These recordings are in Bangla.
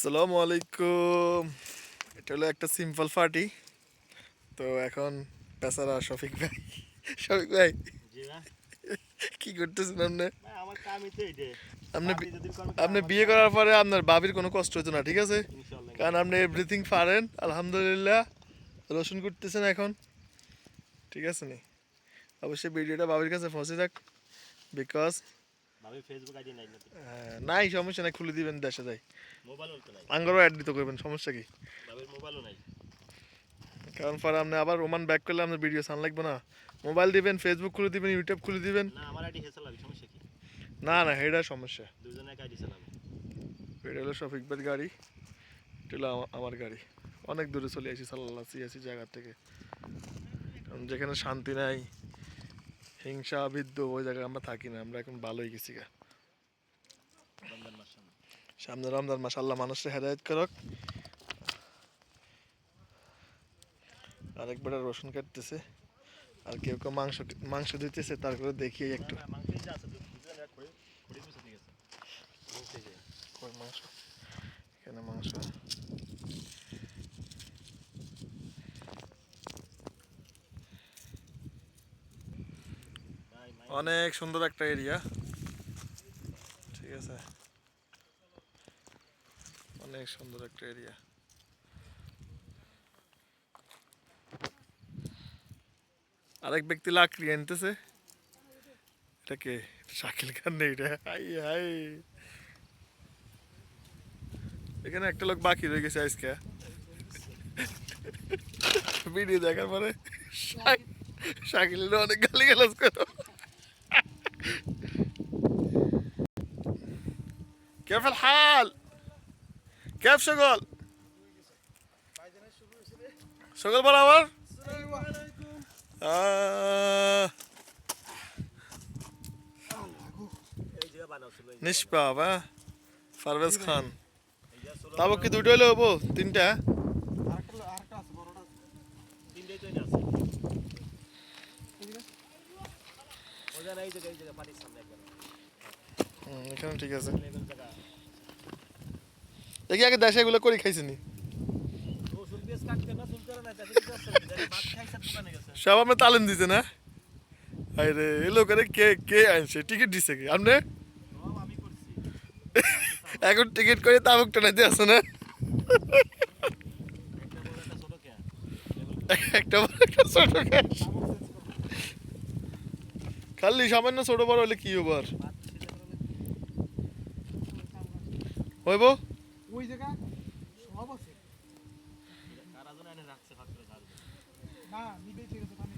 আসসালামু আলাইকুম। এটা হলো একটা সিম্পল পার্টি তো এখন পেসারা শফিক ভাই শফিক ভাই। কি করতেছেন আপনি? আমার কামই তো এইটাই। আপনি আপনি বিয়ে করার পরে আপনার বাবির কোনো কষ্ট হতো না ঠিক আছে? কারণ আপনি এভরিথিং পারেন আলহামদুলিল্লাহ। রসুন করতেছেন এখন ঠিক আছে নি? অবশ্যই ভিডিওটা বাবির কাছে পৌঁছে যাক বিকজ ভাবি ফেসবুক আইডি নাই সমস্যা নাই খুলে দিবেন দেশে যাই। আঙ্গরও অ্যাড দিতে করবেন সমস্যা কি? মোবাইলও নাই। কারণ পরে আপনি আবার রোমান ব্যাক করলে আপনার ভিডিও সান লাগবে না। মোবাইল দিবেন ফেসবুক খুলে দিবেন ইউটিউব খুলে দিবেন। না না না এটা সমস্যা। এটা হলো শফিক ভাইয়ের গাড়ি এটা হলো আমার গাড়ি। অনেক দূরে চলে আসি সাল্লাহ সিয়াসি জায়গা থেকে। কারণ যেখানে শান্তি নাই হিংসা বিদ্য ওই জায়গায় আমরা থাকি না আমরা এখন ভালোই গেছি গা। সামনে। রমজান মাস আল্লাহ মানুষের হেদায়ত করক আরেকবার রসুন কাটতেছে আর কেউ কেউ মাংস মাংস দিতেছে তারপরে দেখি একটু না, না, মাংসই যা আছে, দু- দুজনে এক করে- করে বসে ঠিক আছে। মাংসই যে। কই মাংস এখানে মাংস অনেক সুন্দর একটা এরিয়া ঠিক আছে অনেক সুন্দর একটা এরিয়া আরেক ব্যক্তি লাকড়ি আনতেছে এটা কে শাকিল খান নেই রে হাই হাই এখানে একটা লোক বাকি রয়ে গেছে আজকে ভিডিও দেখার পরে শাক- শাকিলের অনেক গালি গালাজ করো كيف الحال؟ ক্যাব সকল। সকল বল আবার। নিষ্পাপ হ্যাঁ? পারভেজ খান। তাবো কি দুটো হলে হব? তিনটা? এখানে ঠিক আছে। দেখি আগে দেশে এগুলো করে খাইছিনি। সব আপনার তালেন দিছে না? আরে এ লোকের কে কে আনছে টিকিট দিছে কি? আপনি। এখন টিকিট করে তাবুক টানাইতে আসো না? একটা খালি সামান্য ছোট বড় হলে কি হব আর? ভাত হইব? ওই জায়গা সব আছে। না ঠিক পানি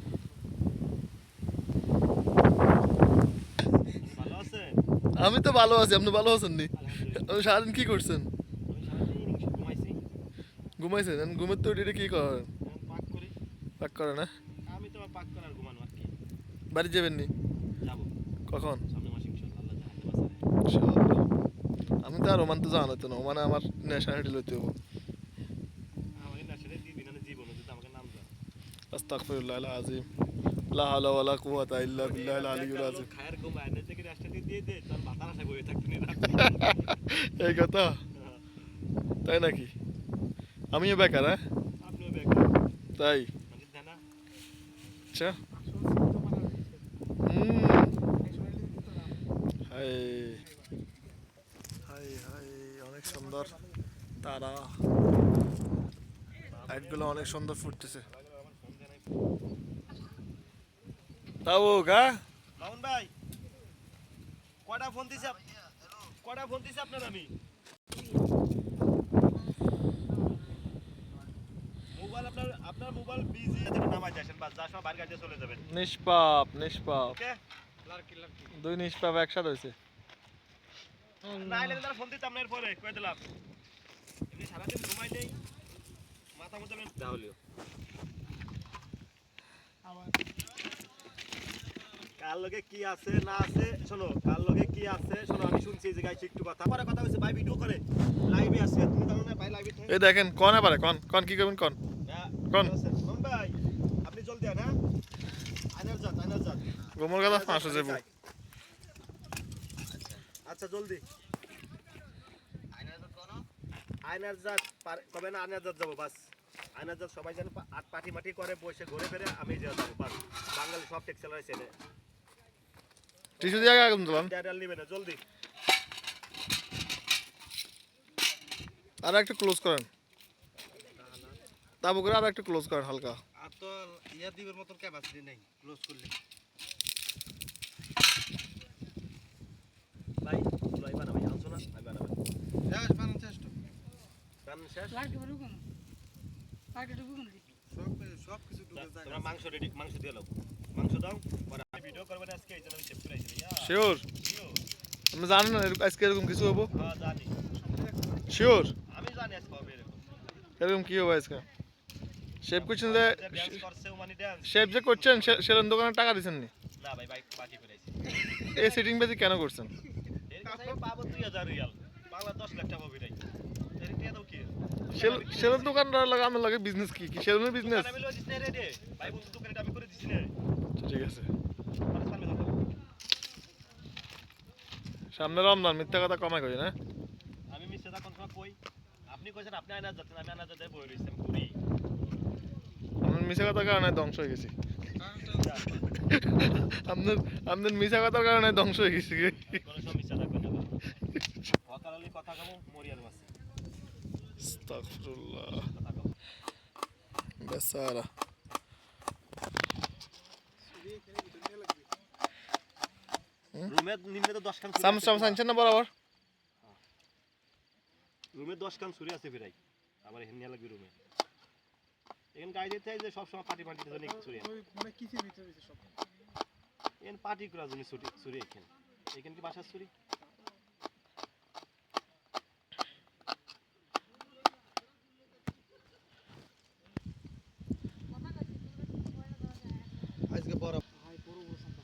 আমি তো ভালো আছি আপনি ভালো আছেন নি। সারাদিন কি করছেন ঘুমাইছি। ঘুমাইছেন ঘুমের তো এটা কি করেন পাক করি। পাক করে না আমি তো পাক করার ঘুমানো আর কি। বাড়ি যাবেন নি যাব। কখন সামনের মাসে ইনশাআল্লাহ আল্লাহ। আমি তো আর ওমান তো জানো হতো না ওমানে আমার নেশা হেঁটে লইতে হব। আস্তাগফিরুল্লাহ আল আজিম লা হাওলা ওয়ালা কুওয়াতা ইল্লা বিল্লাহিল আলিয়্যিল খায়ের থেকে দিয়ে দে, তার মাথার থাকতে এই কথা? তাই নাকি? আমিও বেকার হ্যাঁ? আপনিও বেকার। তাই? মানে আচ্ছা। হুম। এই শরীরে দিতে না হাই হাই হাই অনেক সুন্দর। তারা লাইটগুলো অনেক সুন্দর ফুটতেছে। তাও গা মামুন ভাই কয়টা ফোন দিছে কয়টা ফোন দিছে আপনার আমি? মোবাইল আপনার আপনার মোবাইল বিজি নামাই যাচ্ছেন বাস যার সময় গাড়িতে চলে যাবেন। নিষ্পাপ নিষ্পাপ। ওকে? দুই নিষ্পাপ একসাথে হয়েছে। না এলে তারা ফোন দিতাম না এরপরে কয়ে দিলাম। এমনি সারাদিন ঘুমাই নেই মাথা মতো তাহলেও কার লগে কি আছে না আছে শোনো কার লগে কি আছে শোনো আমি শুনছি এই জায়গায় একটু কথা। পরে কথা হয়েছে ভাই ভিডিও করে। লাইভে আছে তুমি জানো না ভাই লাইভে এই দেখেন কন এবারে কন কন কি করবেন কন? কোন? আছে। মামুন ভাই? আপনি জলদি আন হ্যাঁ? আইনার যান আইনার যান গোমর গাদা ফাঁসে যাব। আচ্ছা জলদি। আয়নার জাত কবে না আয়নার জাত যাব বাস। আয়নার জাত সবাই আট পাটি মাটি করে বসে ঘুরে ফিরে আমি যে যাব বাস। বাঙালি সব আগুন না জলদি। আর একটু ক্লোজ করেন। আর একটু ক্লোজ করেন হালকা। আর তো ইয়া দিবের মতন ক্যাপাসিটি নেই ক্লোজ করলে ভাই লই বানাবো আনছো না আমি বানাবো শেষ বানান চেষ্টা সব সব কিছু তোমরা মাংস রেডি মাংস দিয়ে মাংস দাও পরে আমি ভিডিও আজকে এই আমি সেভ করে আইছি শিওর জানেন না এরকম- আজকে এরকম কিছু হব? হ্যাঁ জানি। শিওর আমি জানি আজকে হবে এরকম। এরকম কি হবে আজকে? শেফ করছেন যে শেফ যে করছেন সে- সেরকম দোকানে টাকা দিচ্ছেন নি এই সিটিং বেজি কেন করছেন? পাবো দুই হাজার রিয়াল। বাংলা দশ লাখ টাকা সেরকম দোকানদার লাগে আমার লাগে বিজনেস কি? কি সেরকম বিজনেস রে ঠিক আছে। মানে সামনে রমজান মিথ্যা কথা কমাই করি না? আমি মিশে দা কোন কই? আপনি কইছেন আপনি আয়না যাচ্ছেন আমি আয়না যাতে বই রইছি আমি করি আমার মিশা কথার কারণে ধ্বংস হয়ে গেছি। আপনার আপনার মিশা কথার কারণে ধ্বংস হয়ে গেছি। কথা কমো কথা কমো বেচারা রুমে নিম্নে তো 10 খান ছুরি চামচ আছে চামচ আনছেন না বরাবর? রুমে 10 খান ছুরি আছে ফিরাই আবার হেনিয়া লাগবে রুমে এখানে গাই দিতে যে সব সময় পার্টি পার্টি জন্য ছুরি মানে কিসের ভিতরে সব এখানে পার্টি করার জন্য ছুরি ছুরি এখানে। এখানে কি বাসার ছুরি আজকে বড় ভাই বড় বড় সম্পা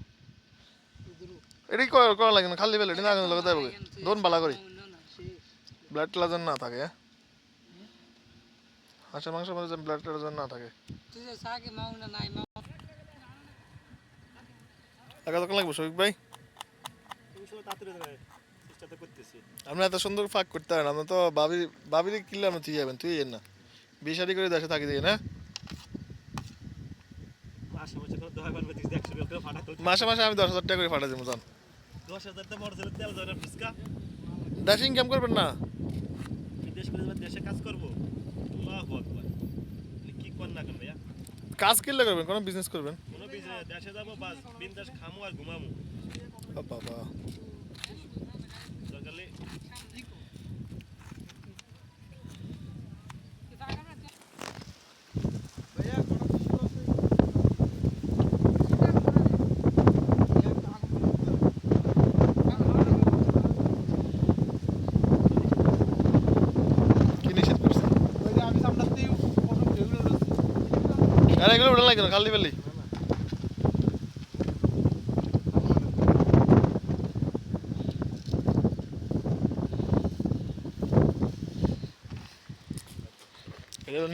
এটি করা লাগে না? খালি বেলে দোন বালা করি। ব্লাড ক্লাজন না থাকে হ্যাঁ? মাংস মধ্যে ব্লাড না থাকে। টাকা লাগবে শফিক ভাই? আমরা এত সুন্দর ফাঁক করতে পারেন আমরা তো বাবির বাবির কিনলে তুই যাবেন তুই না। বিশারি করে দেশে থাকি দিয়ে না হ্যাঁ? মাসে মাসে আমি দশ হাজার টাকা করে ফাটা দিব দশ হাজার মোটর তেল যাবে না ফুচকা। দেশে ইনকাম করবেন না? বিদেশ করে দেশে কাজ করব। তাহলে কি কর না কেন ভাইয়া? কাজ কিনলে করবেন কোনো বিজনেস করবেন? কোনো বিজনেস দেশে যাব বাস বিন্দাস খামো আর ঘুমামো। বাবা সকালে ভাইয়া কোন কিছু আছে কি নিষেধ করছে ওই যে আমি সামলাতেই প্রথম এগুলো রয়েছে আর এগুলো উঠে লাগে না খালি বেলি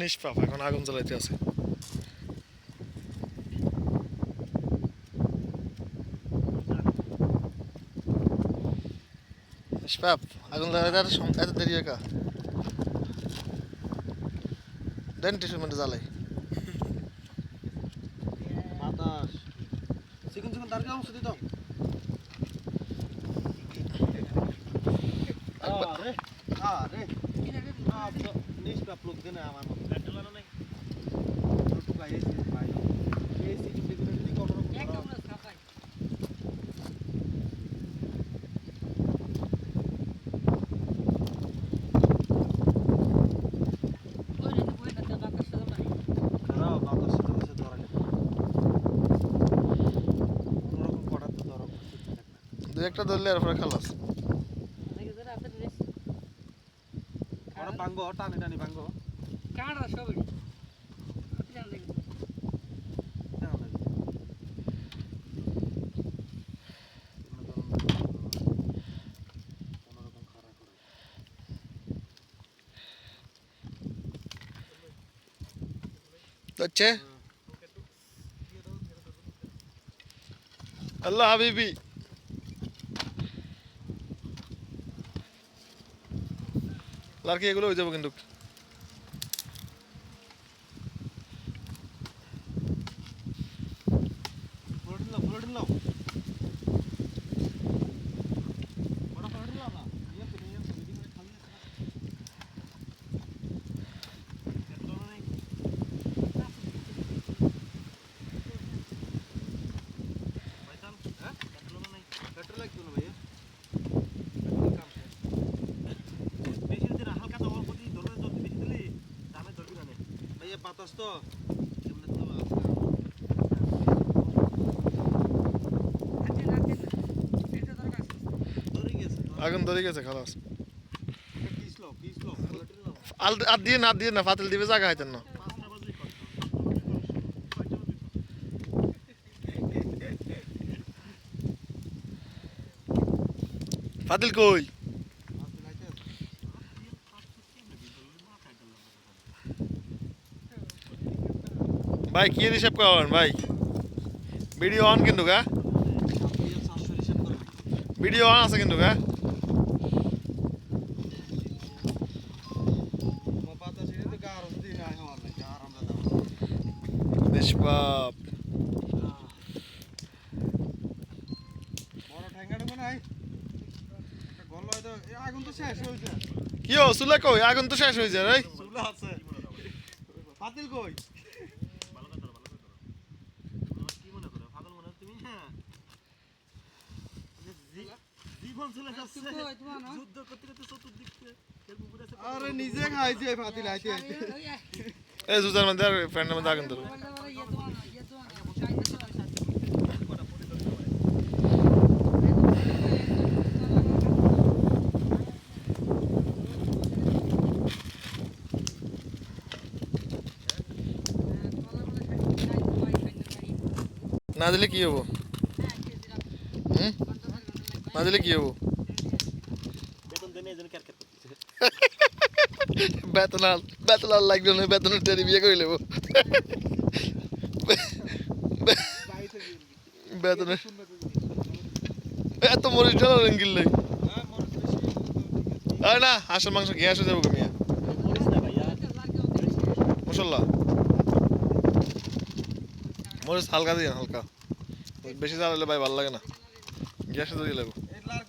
নিষ্পাপ এখন আগুন জ্বালাইতে আছে নিষ্পাপ আগুন জ্বালাইতে এত দেরি হয় কা দেন জ্বালাই বাতাস চিকন চিকন তার কাম শুধু দাও আরে আরে আপনি একটা ধরলে আর পরে খালাস আমি টোকা এসি ভাই। এসি ভিতরে যদি কোনো রকম একদম ছাপাই একটা ধরলে এরপরে হচ্ছে? আল্লাহ হাবিবি। লার্কি এগুলো হয়ে যাব কিন্তু। ফ্লোটিন লাও বড় ফ্লোটিন লাও না ইয়ে তো ইয়ে তো মিটিং করে খালি আছে পেট্রোল নেই ভাইসাল হ্যাঁ পেট্রোল নেই পেট্রোল লাগবে না ভাইয়া পেট্রোল কাম শেষ বেশি দিন হালকা তো অল্প দিয়ে ধরবে যদি বেশি দিলে দামে ধরবি না নে ভাইয়া বাতাস তো কেমনে তো আছে আচ্ছা না দিন এটা দরকার আছে ধরে গেছে আগুন ধরে গেছে, খালাস। আর দিয়ে না দিয়ে না, ফাতিল দিবে, জায়গা হাইতেন না। ফাতিল কই? ভাই, কি হিসাব করেন ভাই? ভিডিও অন কিন্তু, গা? ভিডিও অন আছে কিন্তু, গা? কি সুলে কই? আগুন শেষ হয়েছে রে পাতিল কই ভালো কথা ভালো কথা কি মনে করো পাগল মনে হয় তুমি হ্যাঁ জীবন চলে যাচ্ছে কই তোমার না যুদ্ধ করতে করতে চতুর্দিক থেকে এরকম ঘুরে আছে আরে নিজে খাইছে ফাতিল এই মধ্যে আর ফ্রেন্ডের মধ্যে আগুন ধরো ইয়ে ইয়ে না দিলে কি হব? হুম? না দিলে কি হব বেতন দেনে এজন কের কের করতেছে লাগবে না বিয়ে করে নেব। এত মরিচ আরে না, হাঁসের মাংস খেয়ে আসে যাব মিয়া। মরিস না ভাইয়া মশলা। মরিচ হালকা দিয়ে, হালকা। বেশি জ্বালালে ভাই ভালো লাগে না। গ্যাসে দিয়ে লাগবো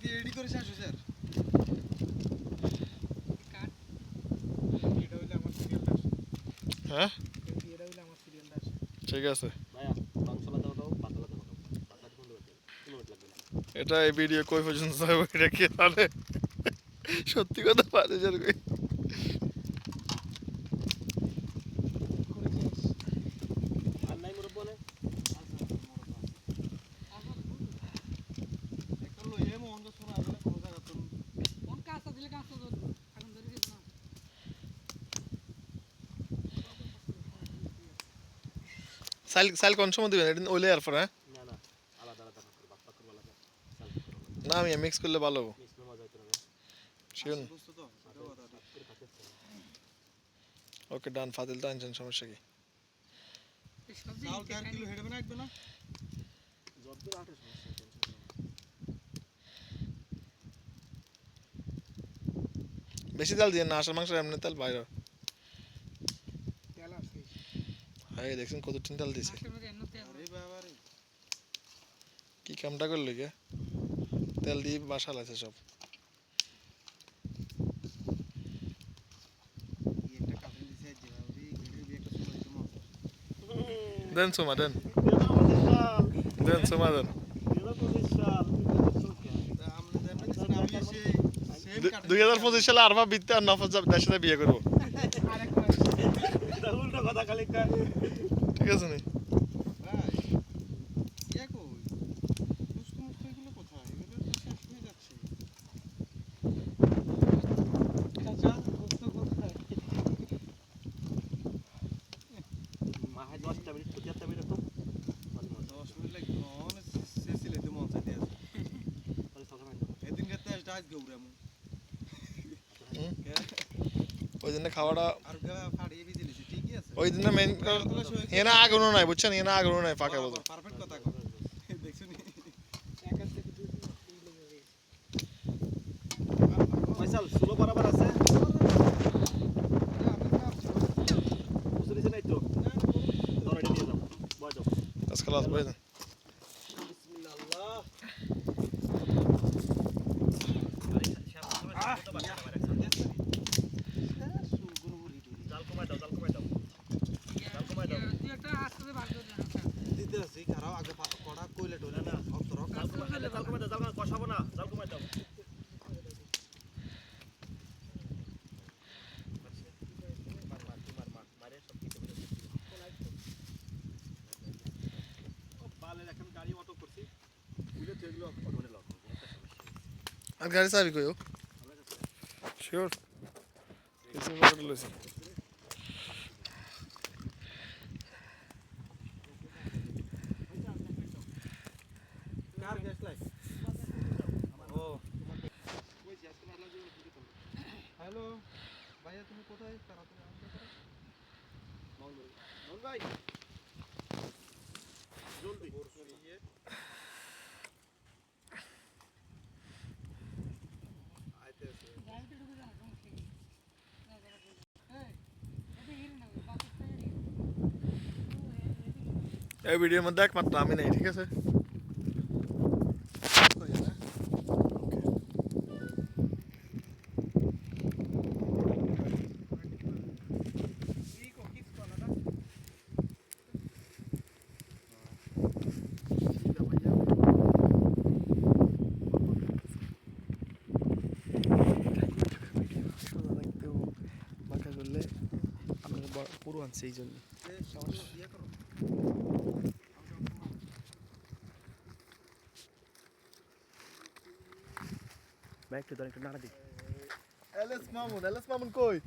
কি রেডি করে শেষ হয়েছে আর? এটা হইলে আমার সিরিয়ালটা আসে হ্যাঁ এটা হইলে আমার সিরিয়ালটা আসে ঠিক আছে ভাইয়া মাংসলা দাও দাও পাতলা দাও দাও পাতলা কোন দেবে কোনো লাগবে না। এটা এই ভিডিও কই পর্যন্ত যাবে? এটা কে জানে? সত্যি কথা পারে যার কই আর নাই মোর বলে একটা লইয়ে মোহন শোনা আসলে কোনো জায়গা তো কোন কাজটা দিলে কাজটা ধরবো এখন ধরে দিস না সাইল সাইল কোন সময় দিবেন? এটা ওইলে আর পর হ্যাঁ? না না আলাদা আলাদা না করে বাপ্পা করবা লাগে চাল করবা না আমি মিক্স করলে ভালো হব। ঠিক। করে খাতে ওকে ডান ফাদিল তো আনছেন সমস্যা কি? বেশি তেল দিয়ে না আসার মাংস এমনি তেল বাইরে তেল আছে হাই দেখছেন কত টিন তেল দিছে। আরে কি কামটা করল গে? তেল দিয়ে বাসা লাগছে সব। বি দেন সোমা, দেন। দেন সোমা, দেন। দুই হাজার পঁচিশ সালে আরবা বিত্তে আর নফজ দেশের বিয়ে করব। কথা খালি ঠিক আছে নি। ওই জন্য খাওয়াটা ওই দিন না মেন এনা আগ্রহ নাই বুঝছেন? এনা আগ্রহ নাই ফাঁকা বলতে। পারফেক্ট কথা ফয়সাল স্লো বরাবর আছে? আজকাল আসবে না আর গাড়ি চাবি কইও শিওর কিছু মডেল লইছি হ্যালো ভাইয়া তুমি কোথায়? তাড়াতাড়ি আমাকে করো মন ভাই মন ভাই। জলদি। এই ভিডিওর মধ্যে একমাত্র আমি নেই ঠিক আছে? বুদ্ধিমান সেই জন্য। বাইকটা ধর একটু নাড়া দিই এলএস মামুন এলএস মামুন কই?